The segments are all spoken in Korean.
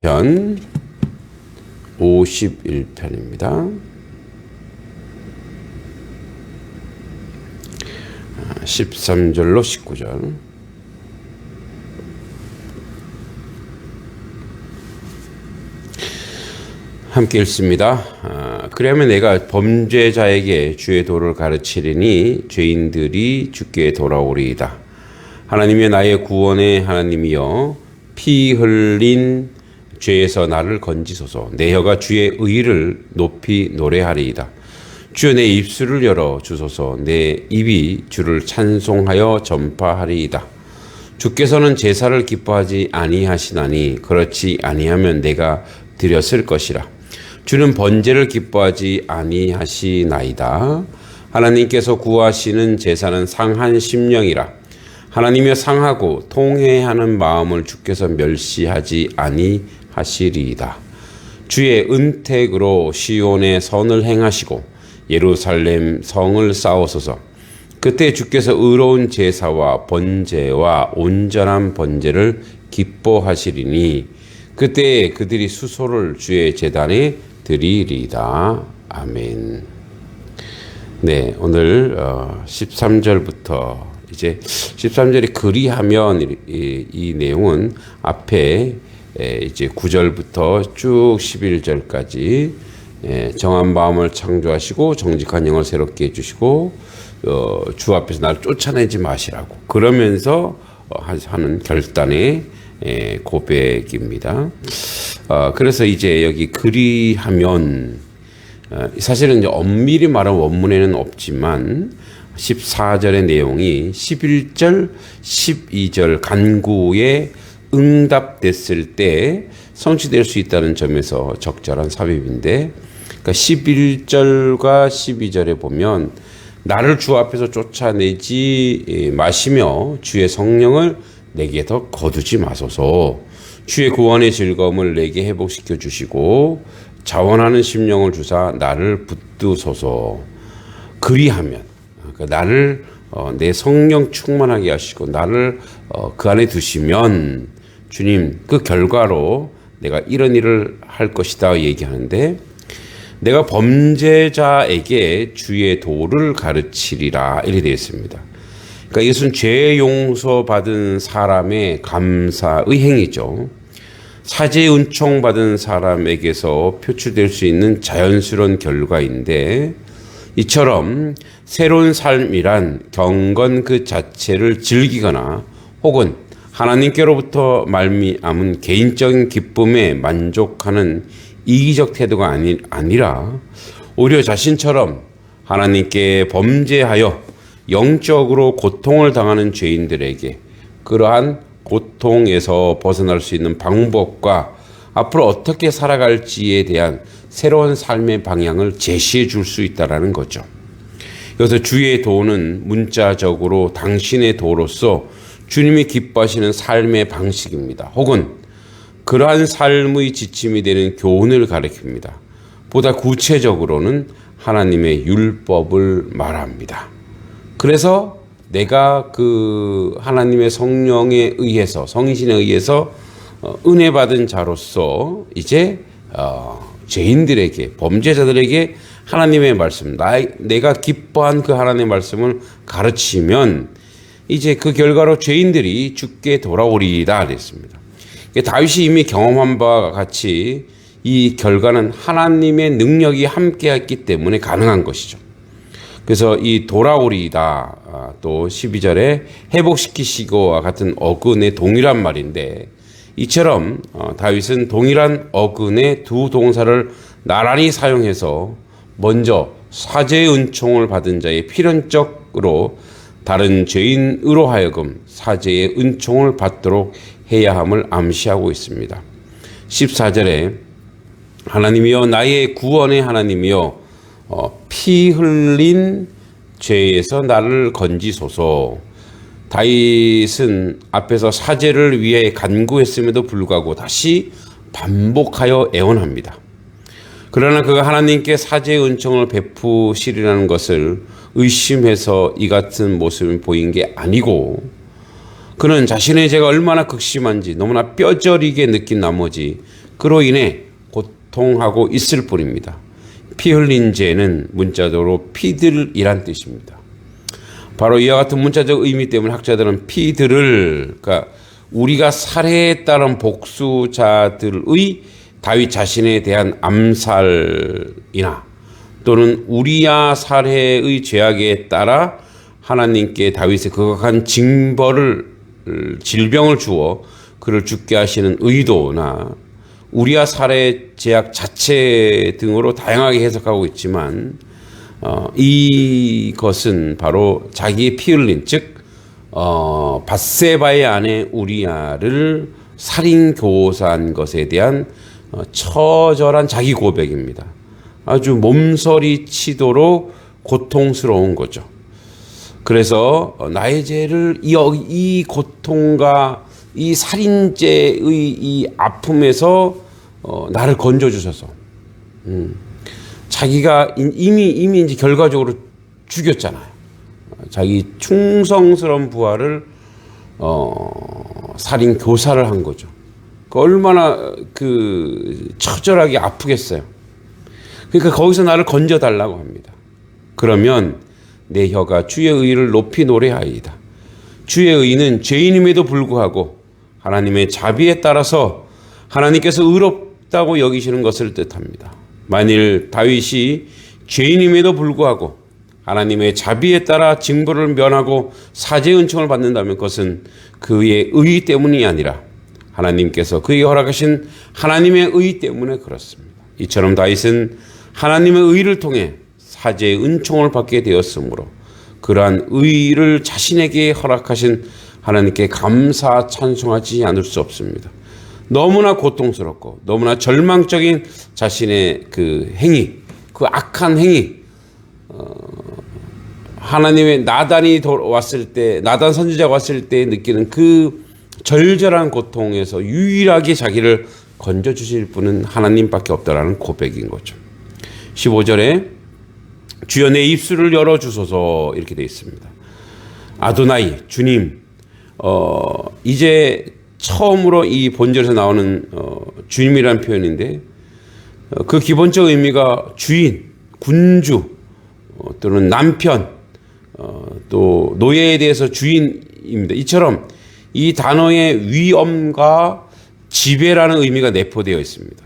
편 51편입니다. 13절로 19절. 함께 읽습니다. 아, 그러면 내가 범죄자에게 주의 도를 가르치리니 죄인들이 주께 돌아오리이다. 하나님의 나의 구원의 하나님이여 피 흘린 죄에서 나를 건지소서 내 혀가 주의 의를 높이 노래하리이다. 주여 내 입술을 열어 주소서 내 입이 주를 찬송하여 전파하리이다. 주께서는 제사를 기뻐하지 아니하시나니 그렇지 아니하면 내가 드렸을 것이라. 주는 번제를 기뻐하지 아니하시나이다. 하나님께서 구하시는 제사는 상한 심령이라. 하나님여 상하고 통회하는 마음을 주께서 멸시하지 아니 하시리이다. 주의 은택으로 시온의 선을 행하시고 예루살렘 성을 쌓으소서. 그때 주께서 의로운 제사와 번제와 온전한 번제를 기뻐하시리니 그때 그들이 수소를 주의 제단에 드리리이다. 아멘. 네, 오늘 13절부터 이제 13절에 그리하면 이, 이 내용은 앞에 이제 9절부터 쭉 11절까지 정한 마음을 창조하시고 정직한 영을 새롭게 해주시고 어, 주 앞에서 날 쫓아내지 마시라고 그러면서 어, 하는 결단의 고백입니다. 어, 그래서 이제 여기 그리하면 사실은 이제 엄밀히 말하면 원문에는 없지만 14절의 내용이 11절, 12절 간구에 응답됐을 때 성취될 수 있다는 점에서 적절한 삽입인데 그러니까 11절과 12절에 보면 나를 주 앞에서 쫓아내지 마시며 주의 성령을 내게 더 거두지 마소서. 주의 구원의 즐거움을 내게 회복시켜 주시고 자원하는 심령을 주사 나를 붙드소서. 그리하면 그러니까 나를 어, 내 성령 충만하게 하시고 나를 어, 그 안에 두시면 주님 그 결과로 내가 이런 일을 할 것이다 얘기하는데 내가 범죄자에게 주의 도를 가르치리라 이렇게 되어 있습니다. 그러니까 이것은 죄 용서 받은 사람의 감사의 행위죠. 사죄 은총 받은 사람에게서 표출될 수 있는 자연스러운 결과인데 이처럼 새로운 삶이란 경건 그 자체를 즐기거나 혹은 하나님께로부터 말미암은 개인적인 기쁨에 만족하는 이기적 태도가 아니, 아니라 오히려 자신처럼 하나님께 범죄하여 영적으로 고통을 당하는 죄인들에게 그러한 고통에서 벗어날 수 있는 방법과 앞으로 어떻게 살아갈지에 대한 새로운 삶의 방향을 제시해 줄 수 있다라는 거죠. 그래서 주의 도는 문자적으로 당신의 도로서 주님이 기뻐하시는 삶의 방식입니다. 혹은 그러한 삶의 지침이 되는 교훈을 가리킵니다. 보다 구체적으로는 하나님의 율법을 말합니다. 그래서 내가 그 하나님의 성령에 의해서 성신에 의해서 어, 은혜 받은 자로서 이제 어, 죄인들에게 범죄자들에게 하나님의 말씀 나 내가 기뻐한 그 하나님의 말씀을 가르치면 이제 그 결과로 죄인들이 죽게 돌아오리다 그랬습니다. 다윗이 이미 경험한 바와 같이 이 결과는 하나님의 능력이 함께했기 때문에 가능한 것이죠. 그래서 이 돌아오리다 아, 또 12절에 회복시키시고와 같은 어근의 동일한 말인데 이처럼 어, 다윗은 동일한 어근의 두 동사를 나란히 사용해서 먼저 사죄의 은총을 받은 자의 필연적으로 다른 죄인으로 하여금 사죄의 은총을 받도록 해야 함을 암시하고 있습니다. 14절에 하나님이여 나의 구원의 하나님이여 어, 피 흘린 죄에서 나를 건지소서. 다윗은 앞에서 사죄를 위해 간구했음에도 불구하고 다시 반복하여 애원합니다. 그러나 그가 하나님께 사죄의 은총을 베푸시리라는 것을 의심해서 이 같은 모습을 보인 게 아니고 그는 자신의 죄가 얼마나 극심한지 너무나 뼈저리게 느낀 나머지 그로 인해 고통하고 있을 뿐입니다. 피 흘린 죄는 문자적으로 피들이란 뜻입니다. 바로 이와 같은 문자적 의미 때문에 학자들은 피들을 그러니까 우리가 살해에 따른 복수자들의 다윗 자신에 대한 암살이나 또는 우리야 살해의 죄악에 따라 하나님께 다윗의 극악한 징벌을 질병을 주어 그를 죽게 하시는 의도나 우리야 살해 제약 자체 등으로 다양하게 해석하고 있지만 어, 이것은 바로 자기의 피 흘린 즉 어, 바세바의 아내 우리야를 살인 교사한 것에 대한 어, 처절한 자기 고백입니다. 아주 몸서리 치도록 고통스러운 거죠. 그래서 어, 나의 죄를 이, 이 고통과 이 살인죄의 이 아픔에서 어, 나를 건져 주셔서 음, 자기가 이미 이미 이제 결과적으로 죽였잖아요. 자기 충성스러운 부하를 어, 살인 교사를 한 거죠. 그 얼마나 그 처절하게 아프겠어요. 그러니까 거기서 나를 건져 달라고 합니다. 그러면 내 혀가 주의 의를 높이 노래하이다. 주의 의는 죄인임에도 불구하고 하나님의 자비에 따라서 하나님께서 의롭다고 여기시는 것을 뜻합니다. 만일 다윗이 죄인임에도 불구하고 하나님의 자비에 따라 징벌을 면하고 사죄 은총을 받는다면 그것은 그의 의 때문이 아니라 하나님께서 그에게 허락하신 하나님의 의 때문에 그렇습니다. 이처럼 다윗은 하나님의 의를 통해 사죄의 은총을 받게 되었으므로 그러한 의를 자신에게 허락하신 하나님께 감사 찬송하지 않을 수 없습니다. 너무나 고통스럽고 너무나 절망적인 자신의 그 행위, 그 악한 행위, 어, 하나님의 나단이 왔을 때, 나단 선지자가 왔을 때 느끼는 그 절절한 고통에서 유일하게 자기를 건져 주실 분은 하나님밖에 없다라는 고백인 거죠. 15절에 주여 내 입술을 열어 주소서 이렇게 되어 있습니다. 아도나이 주님 어 이제 처음으로 이 본절에서 나오는 어, 주님이라는 표현인데 어, 그 기본적 의미가 주인, 군주 어, 또는 남편 어, 또 노예에 대해서 주인입니다. 이처럼 이 단어의 위엄과 지배라는 의미가 내포되어 있습니다.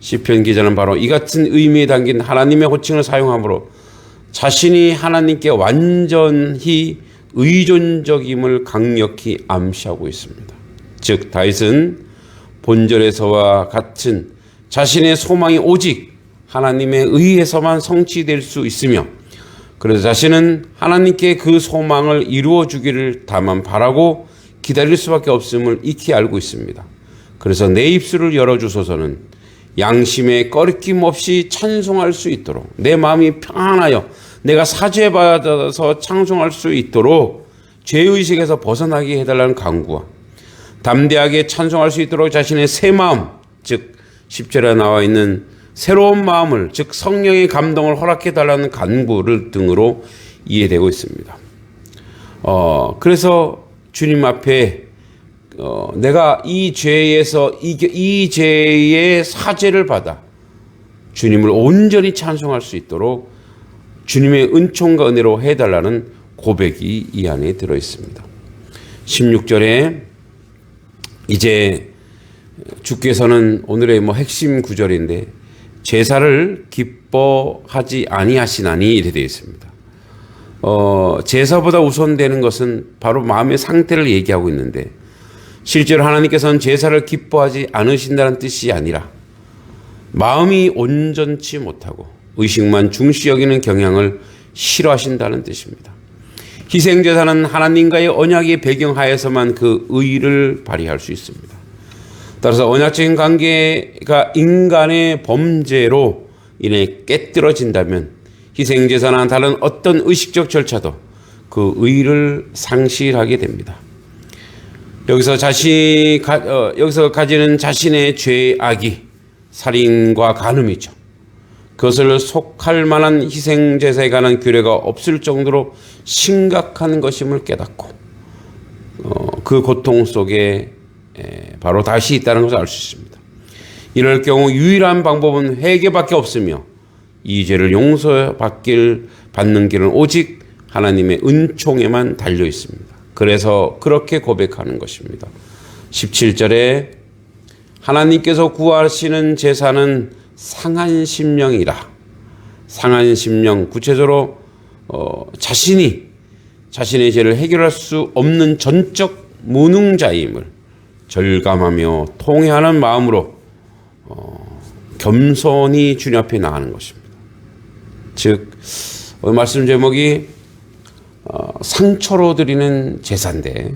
시편 기자는 바로 이 같은 의미에 담긴 하나님의 호칭을 사용하므로 자신이 하나님께 완전히 의존적임을 강력히 암시하고 있습니다. 즉 다윗은 본절에서와 같은 자신의 소망이 오직 하나님의 의에서만 성취될 수 있으며 그래서 자신은 하나님께 그 소망을 이루어 주기를 다만 바라고 기다릴 수밖에 없음을 익히 알고 있습니다. 그래서 내 입술을 열어주소서는 양심에 꺼리낌 없이 찬송할 수 있도록 내 마음이 평안하여 내가 사죄받아서 찬송할 수 있도록 죄의식에서 벗어나게 해달라는 강구와 담대하게 찬송할 수 있도록 자신의 새 마음, 즉 10절에 나와 있는 새로운 마음을, 즉 성령의 감동을 허락해 달라는 간구를 등으로 이해되고 있습니다. 어, 그래서 주님 앞에 어, 내가 이 죄에서 이, 이 죄의 사죄를 받아 주님을 온전히 찬송할 수 있도록 주님의 은총과 은혜로 해달라는 고백이 이 안에 들어 있습니다. 16절에 이제 주께서는 오늘의 뭐 핵심 구절인데 제사를 기뻐하지 아니하시나니 이렇게 되어 있습니다. 어, 제사보다 우선되는 것은 바로 마음의 상태를 얘기하고 있는데 실제로 하나님께서는 제사를 기뻐하지 않으신다는 뜻이 아니라 마음이 온전치 못하고 의식만 중시 여기는 경향을 싫어하신다는 뜻입니다. 희생제사는 하나님과의 언약의 배경하에서만 그 의를 발휘할 수 있습니다. 따라서 언약적인 관계가 인간의 범죄로 인해 깨뜨려진다면 희생제사나 다른 어떤 의식적 절차도 그 의를 상실하게 됩니다. 여기서 자신 어, 여기서 가지는 자신의 죄악이 살인과 간음이죠. 그것을 속할 만한 희생 제사에 관한 규례가 없을 정도로 심각한 것임을 깨닫고 어, 그 고통 속에 에, 바로 다시 있다는 것을 알 수 있습니다. 이럴 경우 유일한 방법은 회개밖에 없으며 이 죄를 용서받길 받는 길은 오직 하나님의 은총에만 달려 있습니다. 그래서 그렇게 고백하는 것입니다. 17절에 하나님께서 구하시는 제사는 상한 심령이라. 상한 심령 구체적으로 어, 자신이 자신의 죄를 해결할 수 없는 전적 무능자임을 절감하며 통회하는 마음으로 어, 겸손히 주님 앞에 나가는 것입니다. 즉 오늘 말씀 제목이 어, 상처로 드리는 제사인데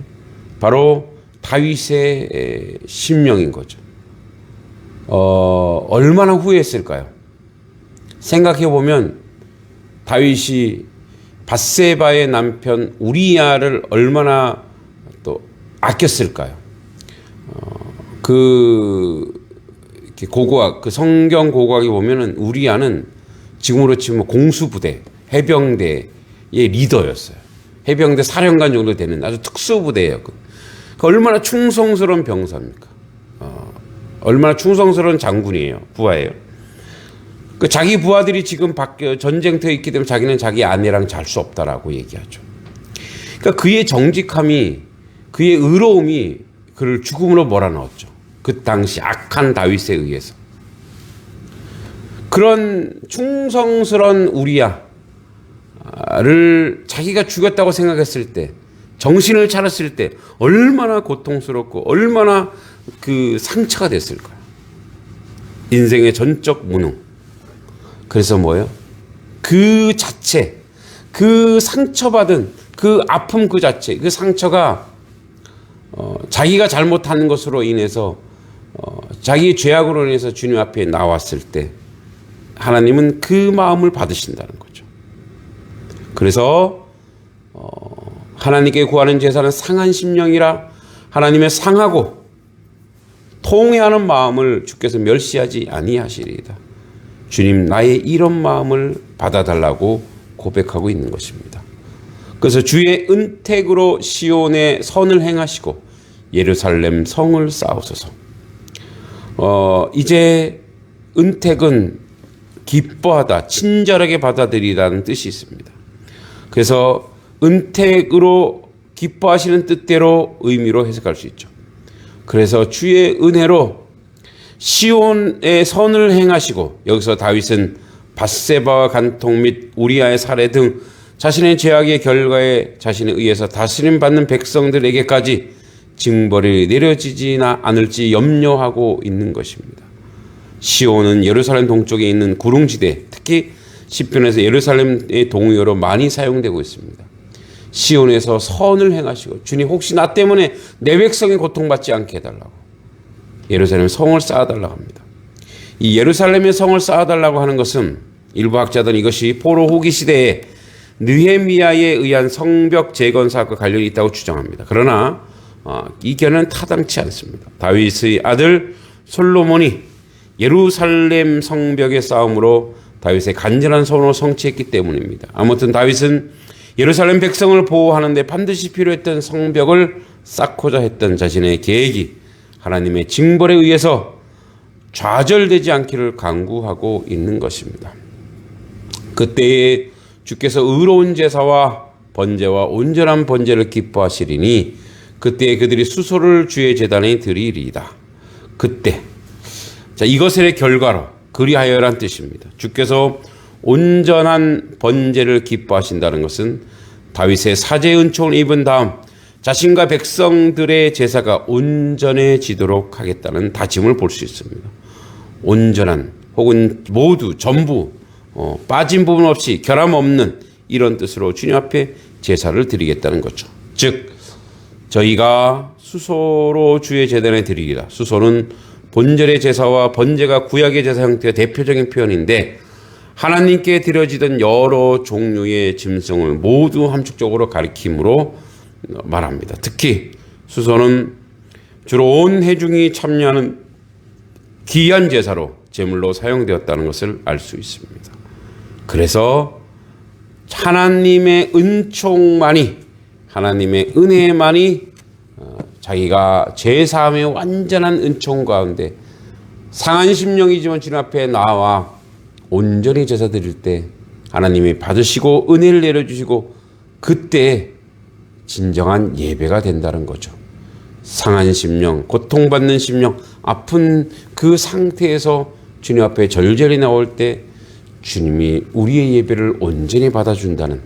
바로 다윗의 심령인 거죠. 어, 얼마나 후회했을까요? 생각해 보면 다윗이 바세바의 남편 우리야를 얼마나 또 아꼈을까요? 어, 그 고고학 그 성경 고고학에 보면은 우리야는 지금으로 치면 공수부대 해병대의 리더였어요. 해병대 사령관 정도 되는 아주 특수부대예요. 그 얼마나 충성스러운 병사입니까? 어, 얼마나 충성스러운 장군이에요. 부하예요. 그 자기 부하들이 지금 밖에 전쟁터에 있기 때문에 자기는 자기 아내랑 잘 수 없다라고 얘기하죠. 그러니까 그의 정직함이 그의 의로움이 그를 죽음으로 몰아넣었죠. 그 당시 악한 다윗에 의해서. 그런 충성스러운 우리야를 자기가 죽였다고 생각했을 때 정신을 차렸을 때 얼마나 고통스럽고 얼마나 그 상처가 됐을까요? 인생의 전적 무능. 그래서 뭐예요? 그 자체, 그 상처받은 그 아픔 그 자체, 그 상처가 어, 자기가 잘못하는 것으로 인해서 어, 자기의 죄악으로 인해서 주님 앞에 나왔을 때 하나님은 그 마음을 받으신다는 거죠. 그래서 어, 하나님께 구하는 제사는 상한 심령이라 하나님의 상하고 통회하는 마음을 주께서 멸시하지 아니하시리이다. 주님 나의 이런 마음을 받아달라고 고백하고 있는 것입니다. 그래서 주의 은택으로 시온의 선을 행하시고 예루살렘 성을 쌓으소서. 어, 이제 은택은 기뻐하다, 친절하게 받아들이다는 뜻이 있습니다. 그래서 은택으로 기뻐하시는 뜻대로 의미로 해석할 수 있죠. 그래서 주의 은혜로 시온의 선을 행하시고 여기서 다윗은 바세바와 간통 및 우리아의 살해 등 자신의 죄악의 결과에 자신에 의해서 다스림 받는 백성들에게까지 징벌이 내려지지나 않을지 염려하고 있는 것입니다. 시온은 예루살렘 동쪽에 있는 구릉지대, 특히 시편에서 예루살렘의 동의어로 많이 사용되고 있습니다. 시온에서 선을 행하시고 주님 혹시 나 때문에 내 백성이 고통받지 않게 해달라고 예루살렘 성을 쌓아달라고 합니다. 이 예루살렘의 성을 쌓아달라고 하는 것은 일부 학자들은 이것이 포로 후기 시대에 느헤미야에 의한 성벽 재건 사업과 관련이 있다고 주장합니다. 그러나 어, 이 견해는 타당치 않습니다. 다윗의 아들 솔로몬이 예루살렘 성벽의 싸움으로 다윗의 간절한 소원을 성취했기 때문입니다. 아무튼 다윗은 예루살렘 백성을 보호하는데 반드시 필요했던 성벽을 쌓고자 했던 자신의 계획이 하나님의 징벌에 의해서 좌절되지 않기를 강구하고 있는 것입니다. 그때에 주께서 의로운 제사와 번제와 온전한 번제를 기뻐하시리니 그때 그들이 수소를 주의 제단에 드리리이다. 그때 자 이것의 결과로 그리하여란 뜻입니다. 주께서 온전한 번제를 기뻐하신다는 것은 다윗의 사제 은총을 입은 다음 자신과 백성들의 제사가 온전해지도록 하겠다는 다짐을 볼 수 있습니다. 온전한 혹은 모두 전부 어, 빠진 부분 없이 결함 없는 이런 뜻으로 주님 앞에 제사를 드리겠다는 거죠. 즉 저희가 수소로 주의 제단에 드리리라. 수소는 본절의 제사와 번제가 구약의 제사 형태의 대표적인 표현인데 하나님께 드려지던 여러 종류의 짐승을 모두 함축적으로 가리킴으로 말합니다. 특히 수소는 주로 온 회중이 참여하는 귀한 제사로 제물로 사용되었다는 것을 알 수 있습니다. 그래서 하나님의 은총만이 하나님의 은혜만이 어, 자기가 제사함의 완전한 은총 가운데 상한 심령이지만 주님 앞에 나와 온전히 제사 드릴 때 하나님이 받으시고 은혜를 내려주시고 그때 진정한 예배가 된다는 거죠. 상한 심령, 고통받는 심령, 아픈 그 상태에서 주님 앞에 절절히 나올 때 주님이 우리의 예배를 온전히 받아준다는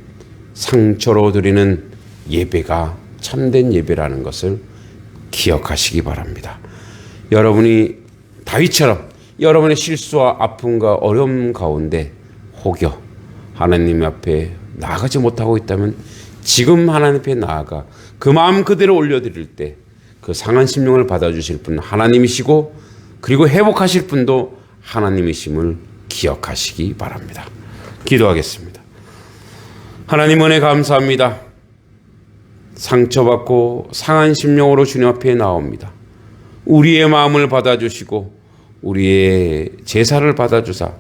상처로 드리는 예배가 참된 예배라는 것을 기억하시기 바랍니다. 여러분이 다윗처럼 여러분의 실수와 아픔과 어려움 가운데 혹여 하나님 앞에 나아가지 못하고 있다면 지금 하나님 앞에 나아가 그 마음 그대로 올려드릴 때 그 상한 심령을 받아주실 분 하나님이시고 그리고 회복하실 분도 하나님이심을 기억하시기 바랍니다. 기도하겠습니다. 하나님 은혜 감사합니다. 상처받고 상한 심령으로 주님 앞에 나옵니다. 우리의 마음을 받아주시고 우리의 제사를 받아주사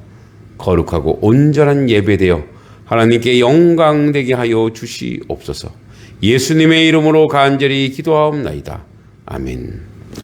거룩하고 온전한 예배되어 하나님께 영광되게 하여 주시옵소서. 예수님의 이름으로 간절히 기도하옵나이다. 아멘.